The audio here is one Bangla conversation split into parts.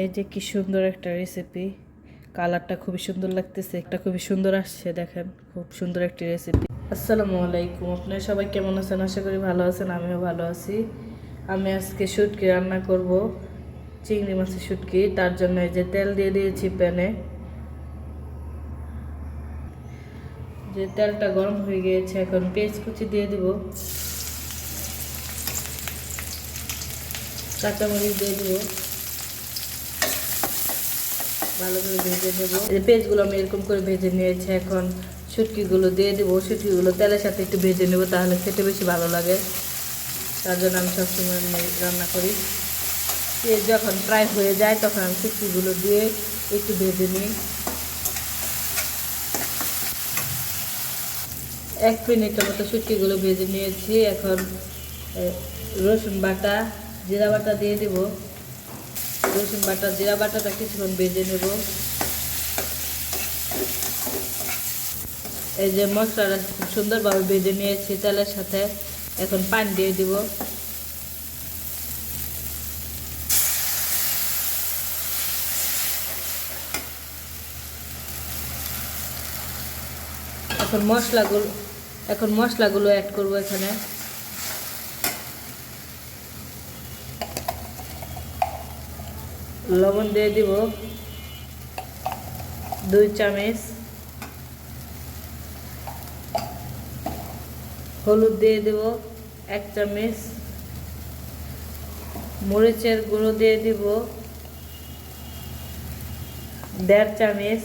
এই যে কি সুন্দর একটা রেসিপি কালারটা খুবই সুন্দর লাগতেছে, একটা খুবই সুন্দর আসছে, দেখেন, খুব সুন্দর একটি রেসিপি আসসালামু আলাইকুম, আপনারা সবাই কেমন আছেন? আশা করি ভালো আছেন, আমিও ভালো আছি। আমি আজকে শুটকি রান্না করব, চিংড়ি মাছের শুটকি, তার জন্য এই যে তেল দিয়ে দিয়েছি প্যানে। যে তেলটা গরম হয়ে গিয়েছে, এখন পেঁয়াজ কুচি দিয়ে দিব। কাঁচামরিচ দিয়ে দিব। ভালো করে ভেজে নেব। পেঁয়াজগুলো আমি এরকম করে ভেজে নিয়েছি এখন। শুটকিগুলো দিয়ে দেবো। শুটকিগুলো তেলের সাথে একটু ভেজে নেব, তাহলে খেতে বেশি ভালো লাগে। তার জন্য আমি সবসময় রান্না করি। পেঁয়াজ যখন প্রায় হয়ে যায়, তখন আমি শুটকিগুলো দিয়ে একটু ভেজে নিই। এক মিনিটের মতো শুটকিগুলো ভেজে নিয়েছি। এখন রসুন বাটা, জিরা বাটা দিয়ে দিব। রসুন বাটা, জিরা বাটাটা কিছুক্ষণ বেজে নেব। এই যে মশলাটা খুব সুন্দরভাবে ভেজে নিয়েছি তেলের সাথে, এখন পানি দিয়ে দিব। এখন মশলাগুলো এখন মশলাগুলো অ্যাড করব এখানে। লবণ দিয়ে দিব। দুই চামচ। হলুদ দিয়ে দেব এক চামচ। মরিচের গুঁড়ো দিয়ে দিব দেড় চামচ।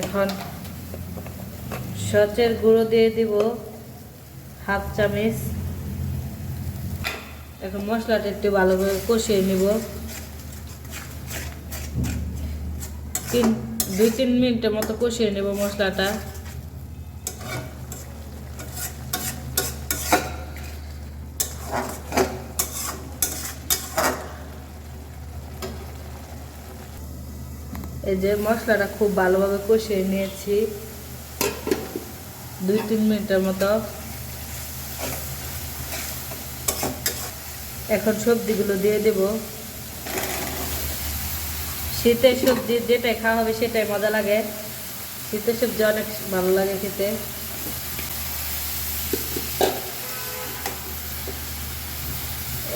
এখন সচের গুঁড়ো দিয়ে দিব হাফ চামচ। এখন মশলাটা একটু ভালো করে কষিয়ে নিব। তিন, দুই, তিন মিনিটের মতো কষিয়ে নেব মশলাটা। এই যে মশলাটা খুব ভালোভাবে কষিয়ে নিয়েছি। দুই, তিন মিনিটের মতো। এখন সবজিগুলো দিয়ে দেব। শীতের সবজি যেটাই খাওয়া হবে সেটাই মজা লাগে। শীতের সবজি অনেক ভালো লাগে খেতে।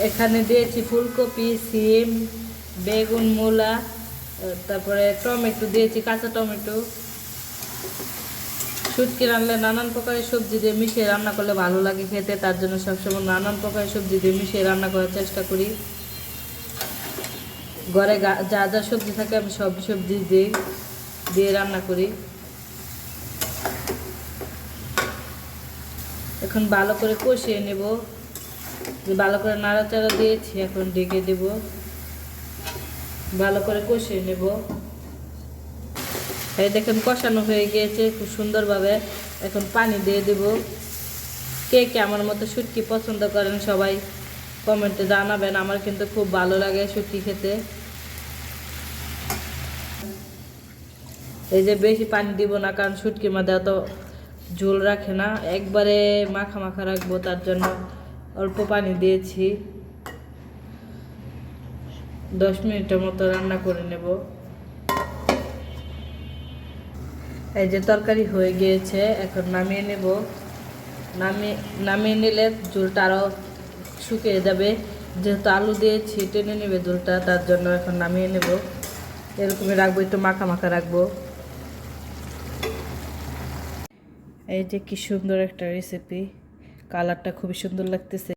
এখানে দিয়েছি ফুলকপি, সিম, বেগুন, মূলা, তারপরে টমেটো দিয়েছি, কাঁচা টমেটো। শুটকি রান্নলে নানান প্রকারের সবজি দিয়ে মিশিয়ে রান্না করলে ভালো লাগে খেতে, তার জন্য সবসময় নানান প্রকারের সবজি দিয়ে মিশিয়ে রান্না করার চেষ্টা করি। ঘরে যা যা সবজি থাকে আমি সব সবজি দিই দিয়ে রান্না করি। এখন ভালো করে কষিয়ে নেব। যে ভালো করে নাড়াচাড়া দিয়েছি, এখন ডেকে দেব। ভালো করে কষিয়ে নেব। এই দেখেন কষানো হয়ে গিয়েছে খুব সুন্দরভাবে। এখন পানি দিয়ে দেব। কে কে আমার মতো শুটকি পছন্দ করেন সবাই কমেন্টে জানাবেন। আমার কিন্তু খুব ভালো লাগে শুটকি খেতে। এই যে বেশি পানি দিব না, কারণ শুটকির মধ্যে অত ঝোল রাখে না। একবারে মাখা মাখা রাখব, তার জন্য অল্প পানি দিয়েছি। দশ মিনিটের মতো রান্না করে নেব। এই যে তরকারি হয়ে গিয়েছে, এখন নামিয়ে নেব। নামিয়ে নামিয়ে নিলে ঝোলটা আরও শুকিয়ে যাবে। যেহেতু আলু দিয়েছি, টেনে নেবে ঝোলটা, তার জন্য এখন নামিয়ে নেব। এরকমই রাখব, একটু মাখা মাখা রাখব। এই যে কি সুন্দর একটা রেসিপি কালারটা খুবই সুন্দর লাগতেছে।